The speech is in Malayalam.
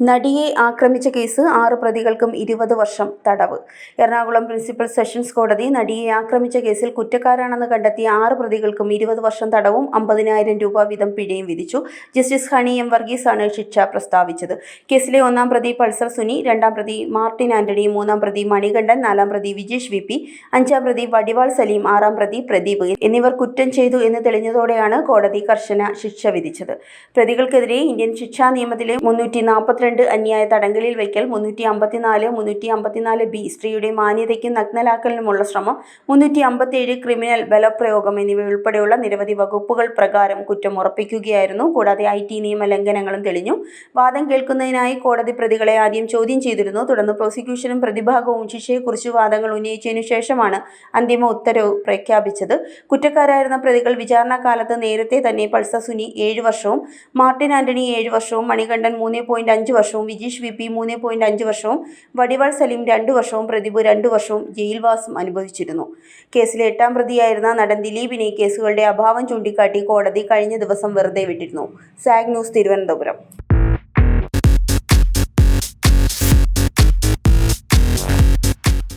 നടിയെ ആക്രമിച്ച കേസ് ആറ് പ്രതികൾക്കും ഇരുപത് വർഷം തടവ്. എറണാകുളം പ്രിൻസിപ്പൽ സെഷൻസ് കോടതി നടിയെ ആക്രമിച്ച കേസിൽ കുറ്റക്കാരാണെന്ന് കണ്ടെത്തിയ ആറ് പ്രതികൾക്കും ഇരുപത് വർഷം തടവും അമ്പതിനായിരം രൂപ വീതം പിഴയും വിധിച്ചു. ജസ്റ്റിസ് ഹണി എം വർഗീസാണ് ശിക്ഷ പ്രസ്താവിച്ചത്. കേസിലെ ഒന്നാം പ്രതി പൾസർ സുനി രണ്ടാം പ്രതി മാർട്ടിൻ ആന്റണി മൂന്നാം പ്രതി മണികണ്ഠൻ നാലാം പ്രതി വിജേഷ് വി പി അഞ്ചാം പ്രതി വടിവാൾ സലീം ആറാം പ്രതി പ്രദീപ് എന്നിവർ കുറ്റം ചെയ്തു എന്ന് തെളിഞ്ഞതോടെയാണ് കോടതി കർശന ശിക്ഷ വിധിച്ചത്. പ്രതികൾക്കെതിരെ ഇന്ത്യൻ ശിക്ഷാ നിയമത്തിലെ മുന്നൂറ്റി നാൽപ്പത്തിരണ്ട് അന്യായ തടങ്കലിൽ വയ്ക്കൽ മുന്നൂറ്റി അമ്പത്തിനാല് മുന്നൂറ്റി അമ്പത്തിനാല് ബി സ്ത്രീയുടെ മാന്യതയ്ക്കും നഗ്നലാക്കലിനുമുള്ള ശ്രമം മുന്നൂറ്റി അമ്പത്തിയേഴ് ക്രിമിനൽ ബലപ്രയോഗം എന്നിവ ഉൾപ്പെടെയുള്ള നിരവധി വകുപ്പുകൾ പ്രകാരം കുറ്റം ഉറപ്പിക്കുകയായിരുന്നു. കൂടാതെ ഐ ടി നിയമ ലംഘനങ്ങളും തെളിഞ്ഞു. വാദം കേൾക്കുന്നതിനായി കോടതി പ്രതികളെ ആദ്യം ചോദ്യം ചെയ്തിരുന്നു. തുടർന്ന് പ്രോസിക്യൂഷനും പ്രതിഭാഗവും ശിക്ഷയെക്കുറിച്ച് വാദങ്ങൾ ഉന്നയിച്ചതിനു ശേഷമാണ് അന്തിമ ഉത്തരവ് പ്രഖ്യാപിച്ചത്. കുറ്റക്കാരായിരുന്ന പ്രതികൾ വിചാരണ കാലത്ത് നേരത്തെ തന്നെ പൾസ സുനി ഏഴ് വർഷവും മാർട്ടിൻ ആന്റണി ഏഴ് വർഷവും മണികണ്ഠൻ മൂന്ന് പോയിന്റ് അഞ്ച് വർഷവും വിജീഷ് വി പി മൂന്ന് പോയിന്റ് അഞ്ച് വർഷവും വടിവാൾ സലീം രണ്ട് വർഷവും പ്രതിഭു രണ്ട് വർഷവും ജയിൽവാസം അനുഭവിച്ചിരുന്നു. കേസിലെ എട്ടാം പ്രതിയായിരുന്ന നടൻ ദിലീപിനെ കേസുകളുടെ അഭാവം ചൂണ്ടിക്കാട്ടി കോടതി കഴിഞ്ഞ ദിവസം വെറുതെ വിട്ടിരുന്നു. സാഗ് ന്യൂസ് തിരുവനന്തപുരം.